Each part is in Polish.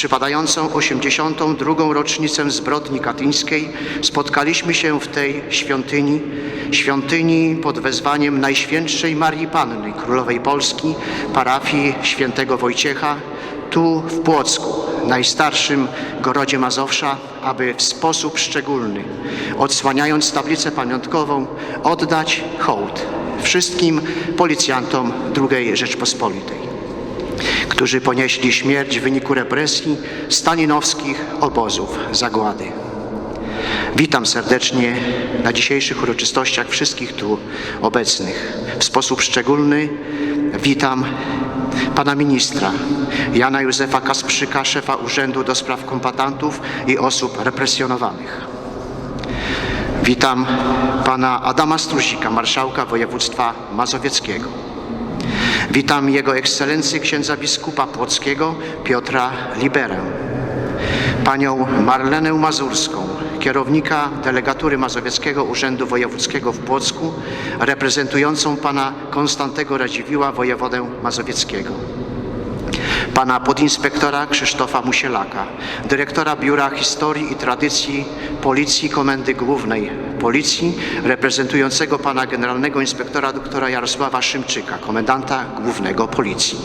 przypadającą 82. rocznicę zbrodni katyńskiej spotkaliśmy się w tej świątyni, świątyni pod wezwaniem Najświętszej Marii Panny, Królowej Polski, parafii świętego Wojciecha, tu w Płocku, najstarszym gorodzie Mazowsza, aby w sposób szczególny, odsłaniając tablicę pamiątkową, oddać hołd wszystkim policjantom II Rzeczpospolitej którzy ponieśli śmierć w wyniku represji stalinowskich obozów zagłady. Witam serdecznie na dzisiejszych uroczystościach wszystkich tu obecnych. W sposób szczególny witam pana ministra Jana Józefa Kasprzyka, szefa Urzędu do Spraw Kombatantów i Osób Represjonowanych. Witam pana Adama Struzika, marszałka województwa mazowieckiego. Witam Jego Ekscelencję księdza biskupa płockiego Piotra Liberę, panią Marlenę Mazurską, kierownika delegatury Mazowieckiego Urzędu Wojewódzkiego w Płocku, reprezentującą pana Konstantego Radziwiła, wojewodę mazowieckiego pana podinspektora Krzysztofa Musielaka, dyrektora Biura Historii i Tradycji Policji Komendy Głównej Policji, reprezentującego pana generalnego inspektora doktora Jarosława Szymczyka, komendanta głównego Policji.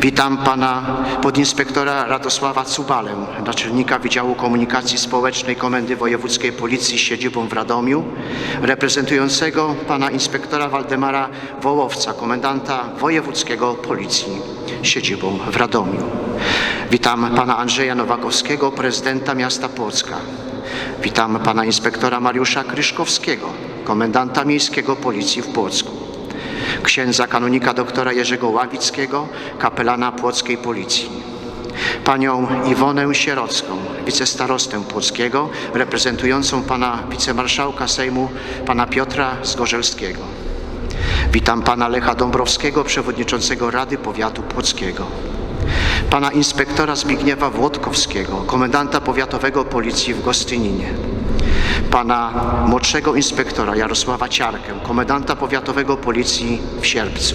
Witam pana podinspektora Radosława Cubalę, naczelnika Wydziału Komunikacji Społecznej Komendy Wojewódzkiej Policji z siedzibą w Radomiu, reprezentującego pana inspektora Waldemara Wołowca, komendanta Wojewódzkiego Policji z siedzibą w Radomiu. Witam pana Andrzeja Nowakowskiego, prezydenta miasta Płocka. Witam pana inspektora Mariusza Kryszkowskiego, komendanta Miejskiego Policji w Płocku księdza kanonika doktora Jerzego Ławickiego, kapelana Płockiej Policji, panią Iwonę Sierocką, wicestarostę Płockiego, reprezentującą pana wicemarszałka Sejmu, pana Piotra Zgorzelskiego. Witam pana Lecha Dąbrowskiego, przewodniczącego Rady Powiatu Płockiego. Pana inspektora Zbigniewa Włodkowskiego, komendanta powiatowego Policji w Gostyninie pana młodszego inspektora Jarosława Ciarkę, komendanta powiatowego Policji w Sierpcu.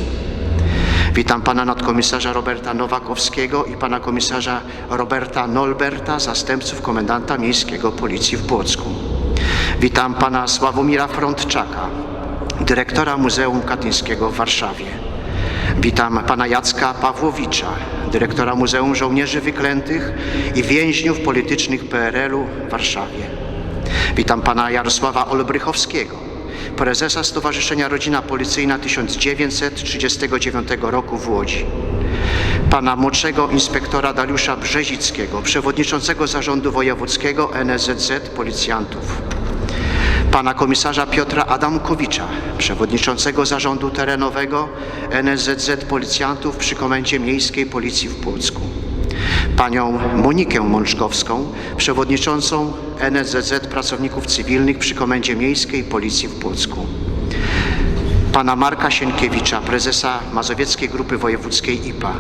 Witam pana nadkomisarza Roberta Nowakowskiego i pana komisarza Roberta Nolberta, zastępców komendanta miejskiego Policji w Płocku. Witam pana Sławomira Frontczaka, dyrektora Muzeum Katyńskiego w Warszawie. Witam pana Jacka Pawłowicza, dyrektora Muzeum Żołnierzy Wyklętych i Więźniów Politycznych PRL-u w Warszawie. Witam pana Jarosława Olbrychowskiego, prezesa Stowarzyszenia Rodzina Policyjna 1939 roku w Łodzi. Pana młodszego inspektora Dariusza Brzezickiego, przewodniczącego Zarządu Wojewódzkiego NSZZ Policjantów. Pana komisarza Piotra Adamkowicza, przewodniczącego Zarządu Terenowego NSZZ Policjantów przy Komendzie Miejskiej Policji w Płocku. Panią Monikę Mączkowską, przewodniczącą NSZZ Pracowników Cywilnych przy Komendzie Miejskiej Policji w Płocku, pana Marka Sienkiewicza, prezesa Mazowieckiej Grupy Wojewódzkiej IPA,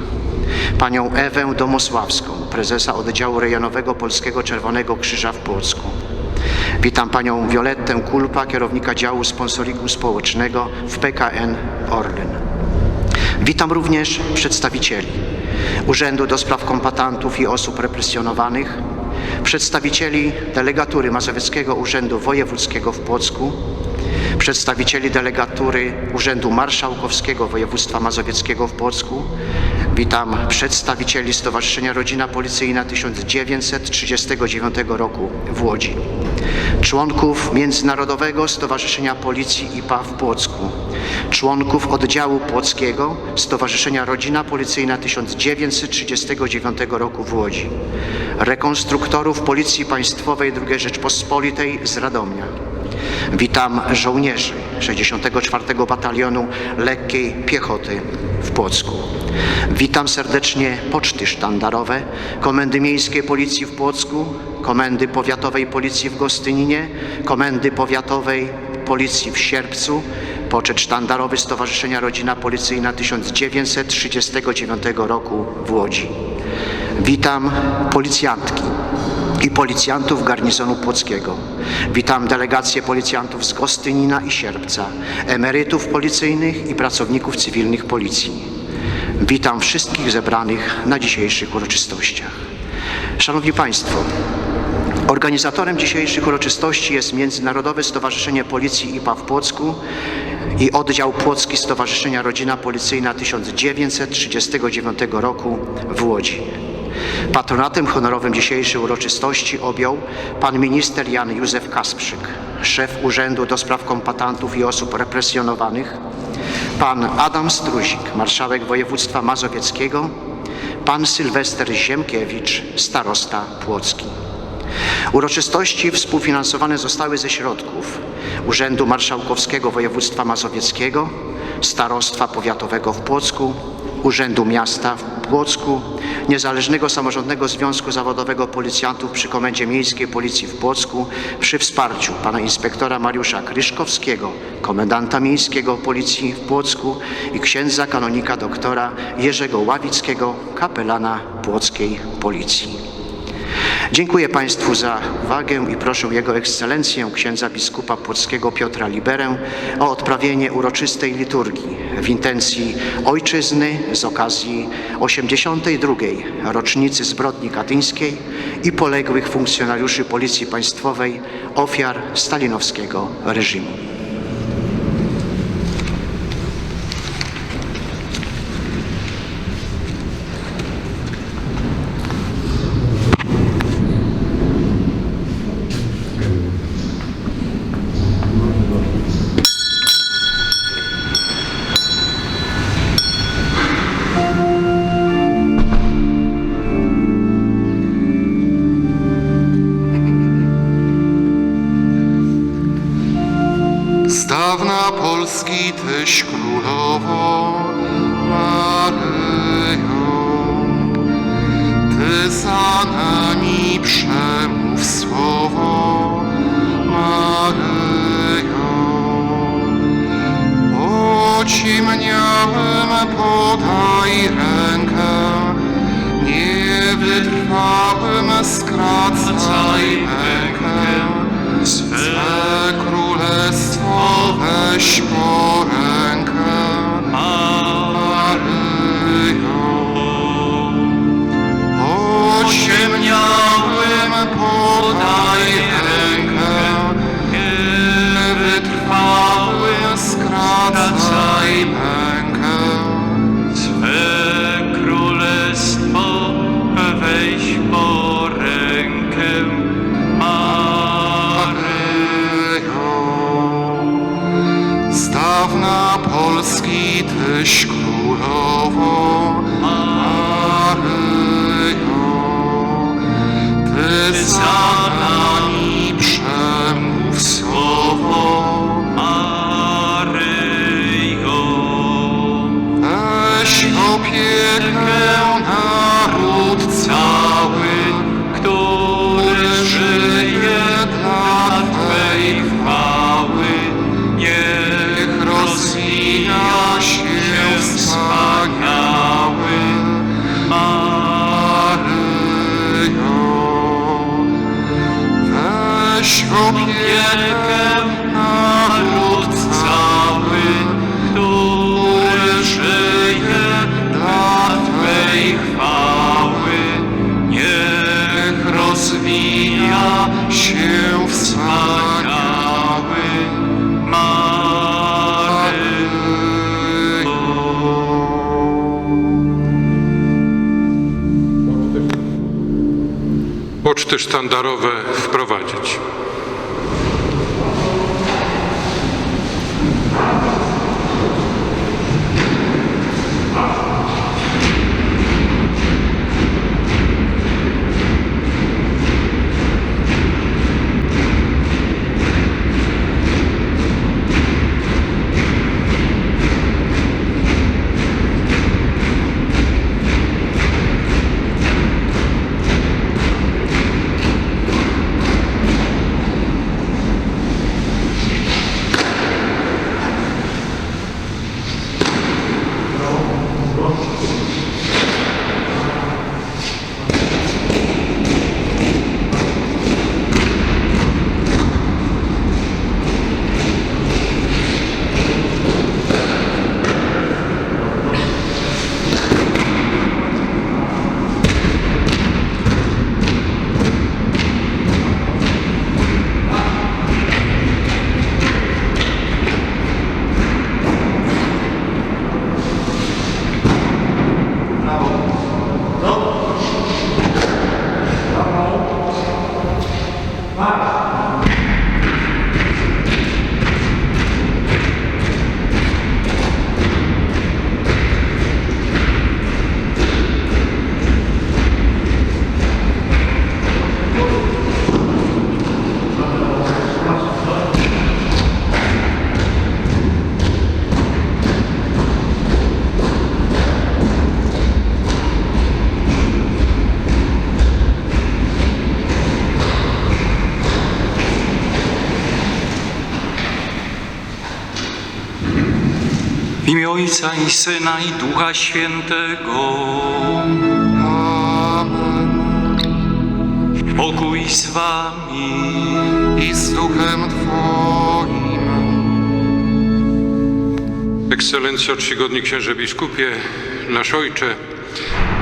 panią Ewę Domosławską, prezesa Oddziału Rejonowego Polskiego Czerwonego Krzyża w Płocku. Witam panią Violettę Kulpa, kierownika działu sponsoriku społecznego w PKN Orlen. Witam również przedstawicieli Urzędu do Spraw Kombatantów i Osób Represjonowanych, przedstawicieli delegatury Mazowieckiego Urzędu Wojewódzkiego w Płocku, przedstawicieli delegatury Urzędu Marszałkowskiego Województwa Mazowieckiego w Płocku. Witam przedstawicieli Stowarzyszenia Rodzina Policyjna 1939 roku w Łodzi, członków Międzynarodowego Stowarzyszenia Policji IPA w Płocku, członków oddziału płockiego Stowarzyszenia Rodzina Policyjna 1939 roku w Łodzi, rekonstruktorów Policji Państwowej II Rzeczpospolitej z Radomia. Witam żołnierzy 64 Batalionu Lekkiej Piechoty w Płocku. Witam serdecznie poczty sztandarowe, Komendy Miejskiej Policji w Płocku, Komendy Powiatowej Policji w Gostyninie, Komendy Powiatowej Policji w Sierpcu, Poczet Sztandarowy Stowarzyszenia Rodzina Policyjna 1939 roku w Łodzi. Witam policjantki i policjantów garnizonu płockiego. Witam delegację policjantów z Gostynina i Sierpca, emerytów policyjnych i pracowników cywilnych policji. Witam wszystkich zebranych na dzisiejszych uroczystościach. Szanowni Państwo, organizatorem dzisiejszych uroczystości jest Międzynarodowe Stowarzyszenie Policji IPA w Płocku i oddział Płocki Stowarzyszenia Rodzina Policyjna 1939 roku w Łodzi. Patronatem honorowym dzisiejszej uroczystości objął pan minister Jan Józef Kasprzyk, szef Urzędu do Spraw Kombatantów i Osób Represjonowanych, pan Adam Struzik, marszałek województwa mazowieckiego, pan Sylwester Ziemkiewicz, starosta płocki. Uroczystości współfinansowane zostały ze środków Urzędu Marszałkowskiego Województwa Mazowieckiego, Starostwa Powiatowego w Płocku, Urzędu Miasta w Płocku, Niezależnego Samorządnego Związku Zawodowego Policjantów przy Komendzie Miejskiej Policji w Płocku przy wsparciu pana inspektora Mariusza Kryszkowskiego, komendanta miejskiego Policji w Płocku i księdza kanonika doktora Jerzego Ławickiego, kapelana płockiej Policji. Dziękuję Państwu za uwagę i proszę Jego Ekscelencję księdza biskupa płockiego Piotra Liberę o odprawienie uroczystej liturgii w intencji Ojczyzny z okazji 82. rocznicy zbrodni katyńskiej i poległych funkcjonariuszy Policji Państwowej ofiar stalinowskiego reżimu. Skracaj mękę. Swe królestwo weź po dawna Polski Tyś królowo, Maryjo. Ty za nami Opiekę naród cały, który żyje dla Twej chwały, niech rozwija się wspaniały. Poczty sztandarowe wprowadzić. Ojca i Syna i Ducha Świętego. Pokój z wami. I z duchem Twoim. Ekscelencjo Czcigodni Księże Biskupie, nasz Ojcze,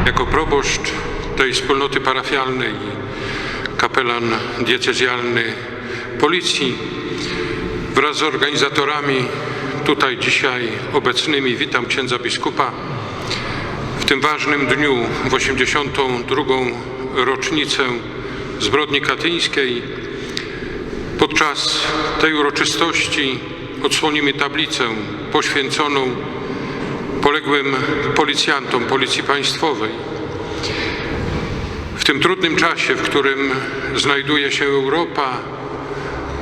jako proboszcz tej wspólnoty parafialnej i kapelan diecezjalny Policji wraz z organizatorami tutaj dzisiaj obecnymi witam księdza biskupa w tym ważnym dniu, w 82. rocznicę zbrodni katyńskiej. Podczas tej uroczystości odsłonimy tablicę poświęconą poległym policjantom Policji Państwowej. W tym trudnym czasie, w którym znajduje się Europa,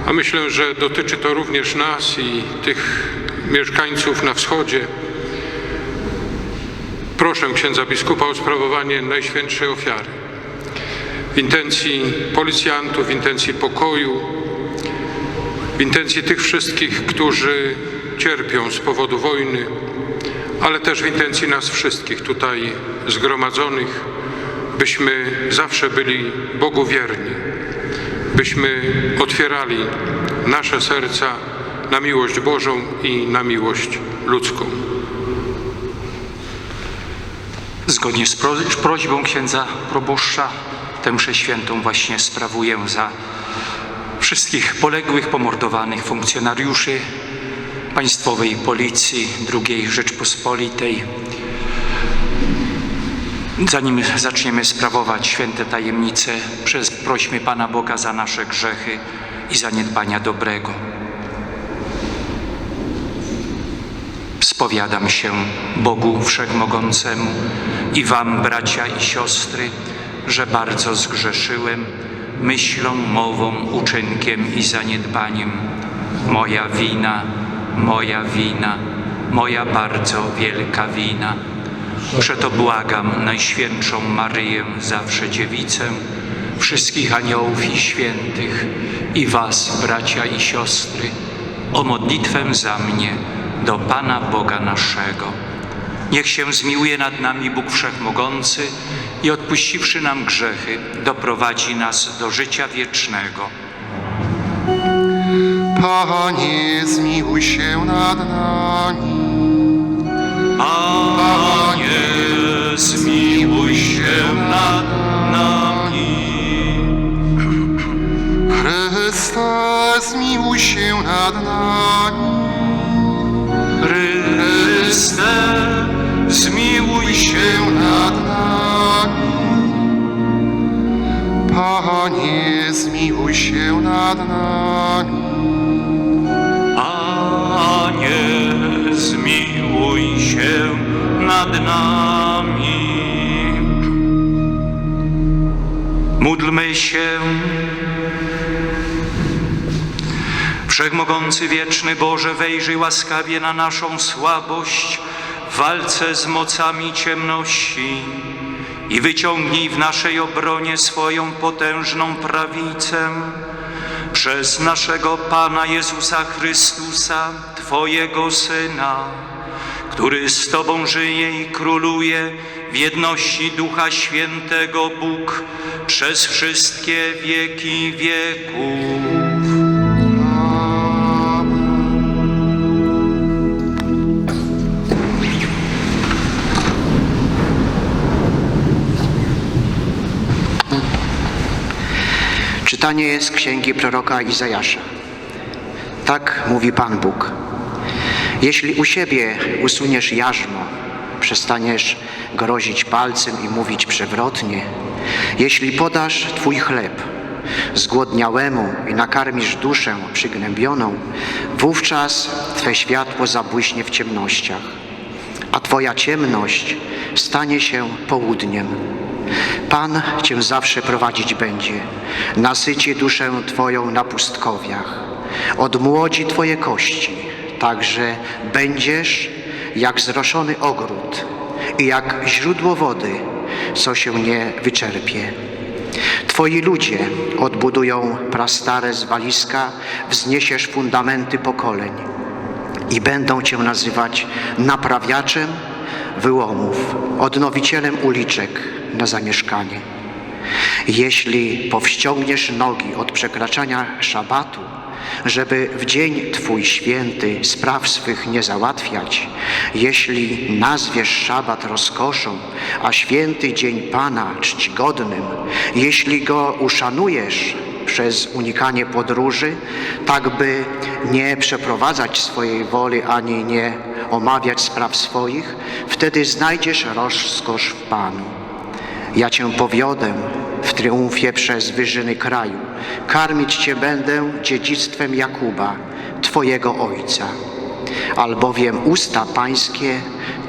a myślę, że dotyczy to również nas i tych mieszkańców na wschodzie, proszę księdza biskupa o sprawowanie Najświętszej ofiary. W intencji policjantów, w intencji pokoju, w intencji tych wszystkich, którzy cierpią z powodu wojny, ale też w intencji nas wszystkich tutaj zgromadzonych, byśmy zawsze byli Bogu wierni, byśmy otwierali nasze serca na miłość Bożą i na miłość ludzką. Zgodnie z pro- prośbą księdza proboszcza, tę mszę świętą właśnie sprawuję za wszystkich poległych, pomordowanych funkcjonariuszy Państwowej Policji II Rzeczpospolitej. Zanim zaczniemy sprawować święte tajemnice, przez prośmy Pana Boga za nasze grzechy i zaniedbania dobrego. Spowiadam się Bogu Wszechmogącemu i Wam, bracia i siostry, że bardzo zgrzeszyłem myślą, mową, uczynkiem i zaniedbaniem. Moja wina, moja wina, moja bardzo wielka wina. Przeto błagam Najświętszą Maryję, zawsze Dziewicę, wszystkich aniołów i świętych i Was, bracia i siostry, o modlitwę za mnie do Pana Boga naszego. Niech się zmiłuje nad nami Bóg Wszechmogący i odpuściwszy nam grzechy, doprowadzi nas do życia wiecznego. Panie, zmiłuj się nad nami. Panie, zmiłuj się nad nami. Chryste, zmiłuj się nad nami. Chryste, zmiłuj się nad nami. Panie, zmiłuj się nad nami. Panie, zmiłuj się nad nami. Módlmy się. Wszechmogący wieczny Boże, wejrzyj łaskawie na naszą słabość w walce z mocami ciemności i wyciągnij w naszej obronie swoją potężną prawicę przez naszego Pana Jezusa Chrystusa, Twojego Syna, który z Tobą żyje i króluje w jedności Ducha Świętego Bóg przez wszystkie wieki wieków. Czytanie jest księgi proroka Izajasza. Tak mówi Pan Bóg. Jeśli u siebie usuniesz jarzmo, przestaniesz grozić palcem i mówić przewrotnie, jeśli podasz Twój chleb zgłodniałemu i nakarmisz duszę przygnębioną, wówczas Twe światło zabłyśnie w ciemnościach, a Twoja ciemność stanie się południem. Pan Cię zawsze prowadzić będzie, nasyci duszę Twoją na pustkowiach, odmłodzi Twoje kości, także będziesz jak zroszony ogród i jak źródło wody, co się nie wyczerpie. Twoi ludzie odbudują prastare zwaliska, wzniesiesz fundamenty pokoleń. i będą Cię nazywać naprawiaczem wyłomów, odnowicielem uliczek na zamieszkanie. Jeśli powściągniesz nogi od przekraczania szabatu, żeby w dzień Twój święty spraw swych nie załatwiać, jeśli nazwiesz szabat rozkoszą, a święty dzień Pana czcigodnym, jeśli go uszanujesz przez unikanie podróży, tak by nie przeprowadzać swojej woli ani nie omawiać spraw swoich, wtedy znajdziesz rozkosz w Panu. Ja Cię powiodę w triumfie przez wyżyny kraju. Karmić Cię będę dziedzictwem Jakuba, Twojego Ojca. Albowiem usta Pańskie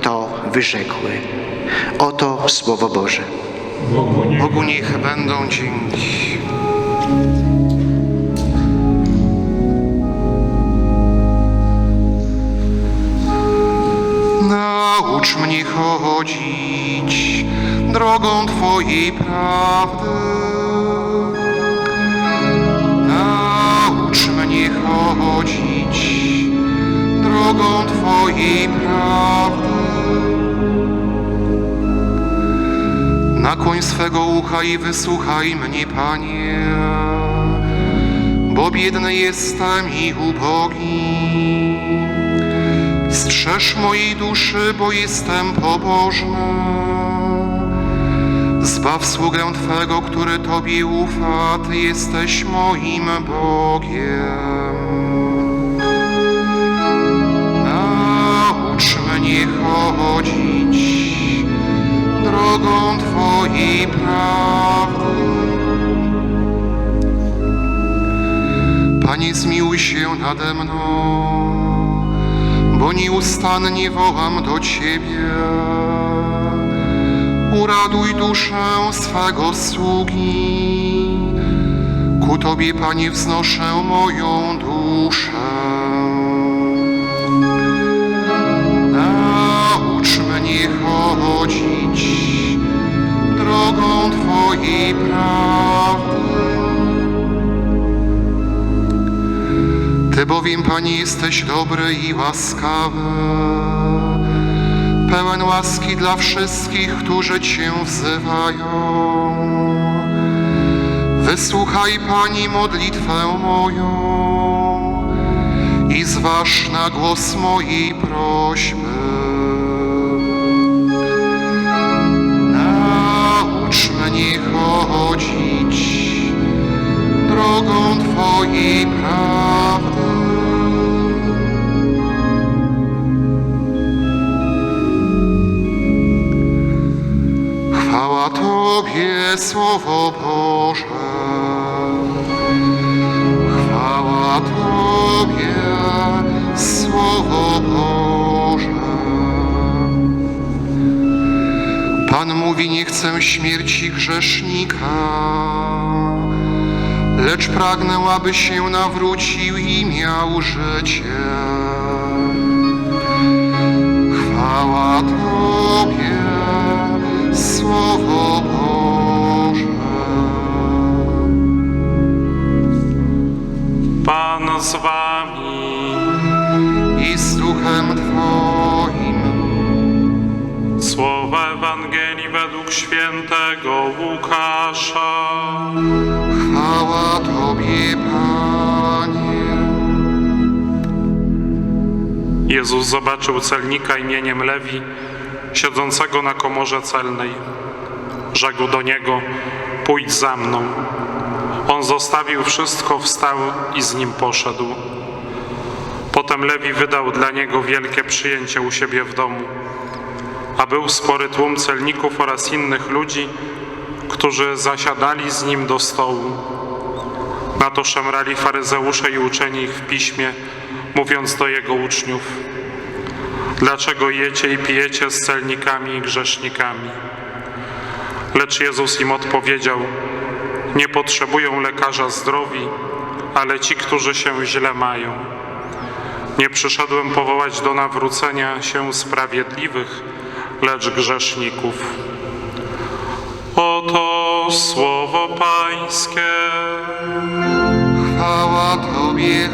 to wyrzekły. Oto Słowo Boże. Bogu niech będą dzięki. Naucz mnie chodzić drogą Twojej prawdy. Naucz mnie chodzić drogą Twojej prawdy. Nakłoń swego ucha i wysłuchaj mnie, Panie, bo biedny jestem i ubogi. Strzeż mojej duszy, bo jestem pobożny. Zbaw sługę Twego, który Tobie ufa, Ty jesteś moim Bogiem. Naucz mnie chodzić drogą Twojej prawdy. Panie, zmiłuj się nade mną, bo nieustannie wołam do Ciebie. Uraduj duszę swego sługi. Ku Tobie, Panie, wznoszę moją duszę. Naucz mnie chodzić drogą Twojej prawdy. Ty bowiem, Panie, jesteś dobry i łaskawy, pełen łaski dla wszystkich, którzy Cię wzywają. Wysłuchaj, Pani, modlitwę moją i zważ na głos mojej prośby. Naucz mnie chodzić drogą Twojej prawdy. Chwała Tobie, Słowo Boże. Chwała Tobie, Słowo Boże. Pan mówi, nie chcę śmierci grzesznika, lecz pragnę, aby się nawrócił i miał życie. Chwała Tobie, Słowo Boże. Pan z wami. i z duchem Twoim. Słowa Ewangelii według świętego Łukasza. Chwała Tobie, Panie. Jezus zobaczył celnika imieniem Lewi, siedzącego na komorze celnej. Rzekł do niego: Pójdź za mną. On zostawił wszystko, wstał i z nim poszedł. Potem Lewi wydał dla niego wielkie przyjęcie u siebie w domu. A był spory tłum celników oraz innych ludzi, którzy zasiadali z nim do stołu. Na to szemrali faryzeusze i uczeni ich w piśmie, mówiąc do jego uczniów: Dlaczego jecie i pijecie z celnikami i grzesznikami? Lecz Jezus im odpowiedział: Nie potrzebują lekarza zdrowi, ale ci, którzy się źle mają. Nie przyszedłem powołać do nawrócenia się sprawiedliwych, lecz grzeszników. Oto słowo Pańskie. Chwała Tobie,